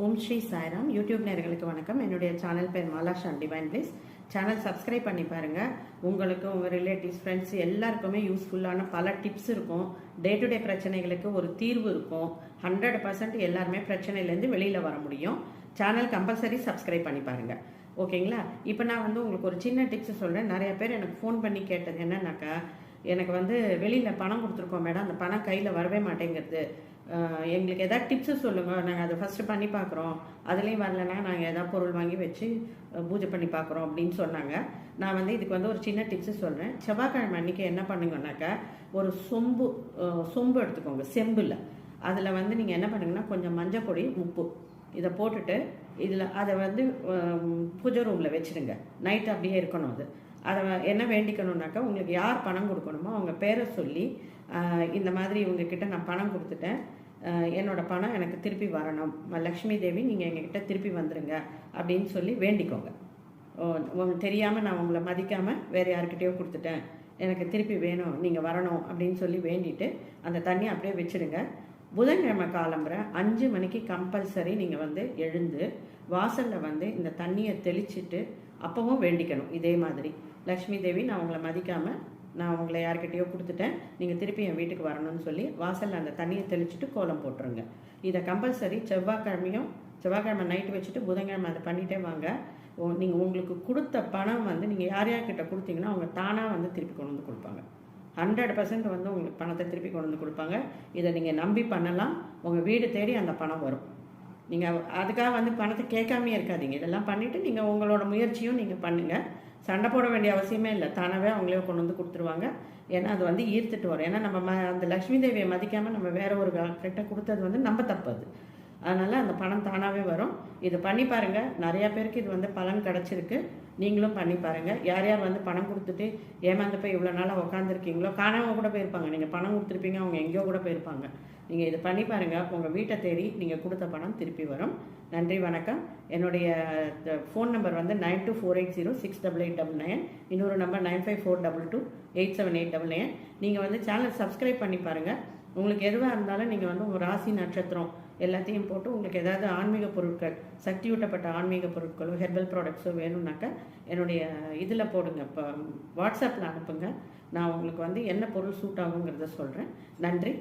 ஓம் Sri Sairam. YouTube நேர்களுக்கு வணக்கம். என்னுடைய சேனல் பேர் Malasha divine place channel subscribe பண்ணி பாருங்கள் உங்களுக்கு உங்கள் ரிலேட்டிவ்ஸ் ஃப்ரெண்ட்ஸ் எல்லாருக்குமே யூஸ்ஃபுல்லான பல டிப்ஸ் இருக்கும். டே டு டே பிரச்சனைகளுக்கு ஒரு தீர்வு இருக்கும். ஹண்ட்ரட் பர்சன்ட் எல்லாருமே பிரச்சனையிலேருந்து வெளியில் வர முடியும். சேனல் கம்பல்சரி சப்ஸ்கிரைப் பண்ணி பாருங்கள் ஓகேங்களா இப்போ நான் வந்து உங்களுக்கு ஒரு சின்ன டிப்ஸ் சொல்கிறேன் நிறைய பேர் எனக்கு ஃபோன் பண்ணி கேட்டது என்னன்னாக்கா எனக்கு வந்து வெளியில் பணம் கொடுத்துருக்கோம் மேடம். அந்த பணம் கையில் வரவே மாட்டேங்கிறது எங்களுக்கு எதாவது டிப்ஸு சொல்லுங்கள் நாங்கள் அதை ஃபஸ்ட்டு பண்ணி பார்க்குறோம். அதுலேயும் வரலன்னா நாங்கள் எதாவது பொருள் வாங்கி வச்சு பூஜை பண்ணி பார்க்குறோம் அப்படின்னு சொன்னாங்க. நான் வந்து இதுக்கு வந்து ஒரு சின்ன டிப்ஸு சொல்கிறேன் செவ்வாய்க்கிழமை அன்றைக்கி என்ன பண்ணுங்கன்னாக்கா ஒரு சொம்பு சொம்பு எடுத்துக்கோங்க. செம்பில். அதில் வந்து நீங்கள் என்ன பண்ணுங்கன்னா கொஞ்சம் மஞ்சள் பொடி உப்பு. இதை போட்டுட்டு இதில் அதை வந்து பூஜை ரூமில் வச்சுடுங்க நைட் அப்படியே இருக்கணும் அது. அதை என்ன வேண்டிக்கணும்னாக்கா உங்களுக்கு யார் பணம் கொடுக்கணுமோ அவங்க பேரை சொல்லி இந்த மாதிரி இவங்கக்கிட்ட நான் பணம் கொடுத்துட்டேன். என்னோடய என்னோட பணம் எனக்கு திருப்பி வரணும். லக்ஷ்மி தேவி நீங்கள் எங்ககிட்ட திருப்பி வந்துடுங்க அப்படின்னு சொல்லி வேண்டிக்கோங்க. உங்களுக்கு தெரியாமல் நான் உங்களை மதிக்காமல் வேறு யாருக்கிட்டேயோ கொடுத்துட்டேன். எனக்கு திருப்பி வேணும் நீங்கள் வரணும் அப்படின்னு சொல்லி வேண்டிட்டு அந்த தண்ணி அப்படியே வச்சிடுங்க. புதன்கிழமை காலம்புற அஞ்சு மணிக்கு கம்பல்சரி நீங்கள் வந்து எழுந்து வாசலில் வந்து இந்த தண்ணியை தெளிச்சிட்டு அப்பவும் வேண்டிக்கணும். இதே மாதிரி. லக்ஷ்மி தேவி நான் உங்களை மதிக்காமல் நான் உங்களை யார்கிட்டயோ கொடுத்துட்டேன். நீங்கள் திருப்பி என் வீட்டுக்கு வரணும்னு சொல்லி வாசலில் அந்த தண்ணியை தெளிச்சுட்டு கோலம் போட்டுருங்க. இதை கம்பல்சரி செவ்வாய்க்கிழமையும் செவ்வாய்க்கிழமை நைட்டு வச்சுட்டு புதன்கிழமை அதை பண்ணிட்டே வாங்க. நீங்கள் உங்களுக்கு கொடுத்த பணம் வந்து நீங்கள் யார் யார்கிட்ட கொடுத்தீங்கன்னா அவங்க தானாக வந்து திருப்பி கொண்டு வந்து கொடுப்பாங்க. ஹண்ட்ரட் பர்சன்ட் வந்து உங்களுக்கு பணத்தை திருப்பி கொண்டு வந்து கொடுப்பாங்க. இதை நீங்கள் நம்பி பண்ணலாம். உங்கள் வீடு தேடி அந்த பணம் வரும். நீங்கள் அதுக்காக வந்து பணத்தை கேட்காமே இருக்காதீங்க. இதெல்லாம் பண்ணிவிட்டு நீங்கள் உங்களோட முயற்சியும் நீங்கள் பண்ணுங்கள் சண்டை போட வேண்டிய அவசியமே இல்லை. தானாகவே அவங்களே கொண்டு வந்து கொடுத்துருவாங்க. ஏன்னா அது வந்து ஈர்த்துட்டு வரும். ஏன்னா நம்ம ம அந்த லக்ஷ்மி தேவியை மதிக்காமல் நம்ம வேற ஒரு கிட்ட கொடுத்தது வந்து நம்ம தப்பு அது. அதனால் அந்த பணம் தானாகவே வரும். இது பண்ணி பாருங்கள் நிறையா பேருக்கு இது வந்து பலன் கிடச்சிருக்கு. நீங்களும் பண்ணி பாருங்கள் யார் யார் வந்து பணம் கொடுத்துட்டு ஏமாந்து போய் இவ்வளோ நாளாக உட்காந்துருக்கீங்களோ காணாமல் கூட போயிருப்பாங்க. நீங்கள் பணம் கொடுத்துருப்பீங்க அவங்க எங்கேயோ கூட போயிருப்பாங்க. நீங்கள் இது பண்ணி பாருங்கள் உங்கள் வீட்டை தேடி நீங்கள் கொடுத்த பணம் திருப்பி வரும். நன்றி வணக்கம். என்னுடைய ஃபோன் நம்பர் வந்து nine two four eight zero six double eight double nine இன்னொரு number nine five four double two eight seven eight double nine நீங்கள் வந்து சேனல் சப்ஸ்கிரைப் பண்ணி பாருங்கள் உங்களுக்கு எதுவாக இருந்தாலும் நீங்கள் வந்து உங்கள் ராசி நட்சத்திரம் எல்லாத்தையும் போட்டு உங்களுக்கு ஏதாவது ஆன்மீக பொருட்கள் சக்தியூட்டப்பட்ட ஆன்மீக பொருட்களோ ஹெர்பல் ப்ராடக்ட்ஸோ வேணும்னாக்கா என்னுடைய இதில் போடுங்க. இப்போ வாட்ஸ்அப்பில் அனுப்புங்க. நான் உங்களுக்கு வந்து என்ன பொருள் சூட் ஆகுங்கிறத சொல்கிறேன் நன்றி.